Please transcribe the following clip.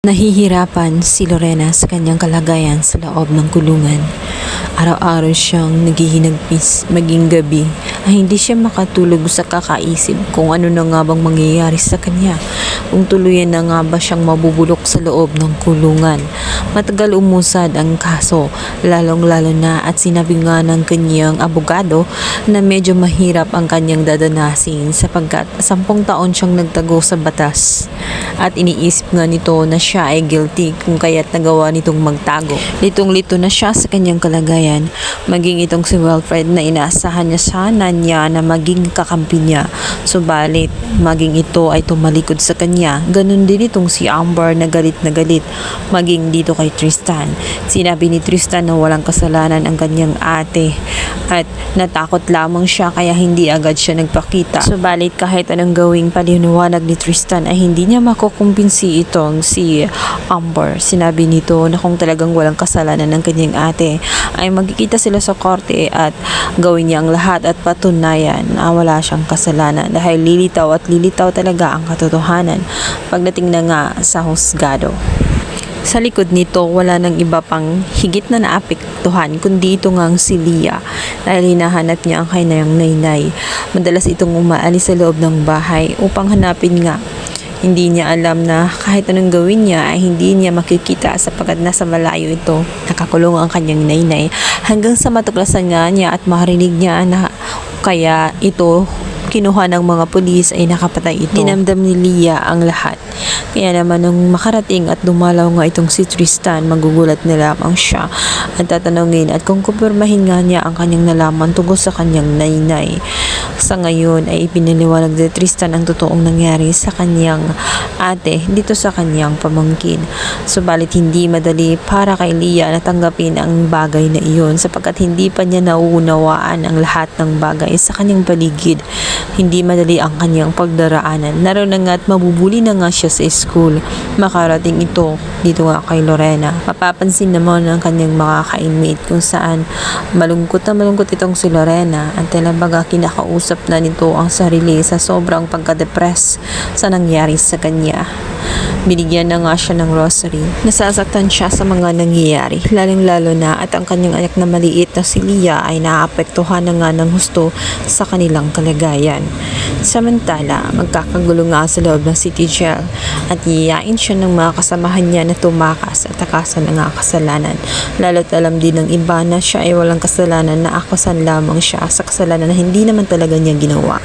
Nahihirapan si Lorena sa kanyang kalagayan sa loob ng kulungan. Araw-araw siyang naghihinagpis maging gabi ay hindi siya makatulog sa kakaisip kung ano na nga bang mangyayari sa kanya. Kung tuluyan na nga ba siyang mabubulok sa loob ng kulungan. Matagal umusad ang kaso, lalong-lalo na at sinabi nga ng kanyang abogado na medyo mahirap ang kanyang dadanasin sapagkat sampung taon siyang nagtago sa batas. At iniisip nga nito na siya ay guilty kung kaya't nagawa nitong magtago. Litong-lito na siya sa kanyang kalagayan, maging itong si Wilfred na inaasahan niya sana niya na maging kakampi niya. Subalit, maging ito ay tumalikod sa kanya. Ganon din itong si Amber na galit na galit, maging dito kay Tristan. Sinabi ni Tristan na walang kasalanan ang kanyang ate at natakot lamang siya kaya hindi agad siya nagpakita. Subalit kahit anong gawing paliniwanag ni Tristan ay hindi niya makukumbinsi itong si Amber. Sinabi nito na kung talagang walang kasalanan ng kanyang ate ay magkikita sila sa korte at gawin niya ang lahat at patunayan na wala siyang kasalanan dahil lilitaw at lilitaw talaga ang katotohanan pagdating na nga sa husgado. Sa likod nito, wala nang iba pang higit na naapektuhan kundi ito ngang si Lia dahil hinahanap niya ang kanyang naynay. Madalas itong umaalis sa loob ng bahay upang hanapin nga hindi niya alam na kahit anong gawin niya ay hindi niya makikita sapagkat nasa malayo ito. Nakakulong ang kanyang naynay hanggang sa matuklasan nga niya at marinig niya na kaya ito kinuha ng mga pulis ay nakapatay ito. Dinamdam ni Lia ang lahat. Kaya naman nung makarating at dumalaw nga itong si Tristan, magugulat na lamang siya at tatanungin at kung kupirmahin nga niya ang kanyang nalaman tungkol sa kanyang naynay. Sa ngayon ay ipinaliwanag ni Tristan ang totoong nangyari sa kanyang ate dito sa kanyang pamangkin. Subalit hindi madali para kay Lia na tanggapin ang bagay na iyon sapagkat hindi pa niya nauunawaan ang lahat ng bagay sa kanyang paligid. Hindi madali ang kanyang pagdaraanan. Naroon na nga at mabubuli na nga siya sa school. Makarating ito dito nga kay Lorena. Mapapansin naman ng kanyang mga ka-inmate kung saan malungkot na malungkot itong si Lorena at talabaga kinakausap na nito ang sarili sa sobrang pagka-depress sa nangyari sa kanya. Binigyan na nga siya ng rosary. Nasasaktan siya sa mga nangyayari, lalong-lalo na at ang kanyang anak na maliit na si Lia ay naapektuhan na nga ng husto sa kanilang kalagayan. Samantala, magkakagulo nga sa loob ng city jail at iyain siya ng mga kasamahan niya na tumakas at takasan ang kasalanan. Lalo't alam din ng iba na siya ay walang kasalanan na akusan lamang siya sa kasalanan na hindi naman talaga niya ginawa.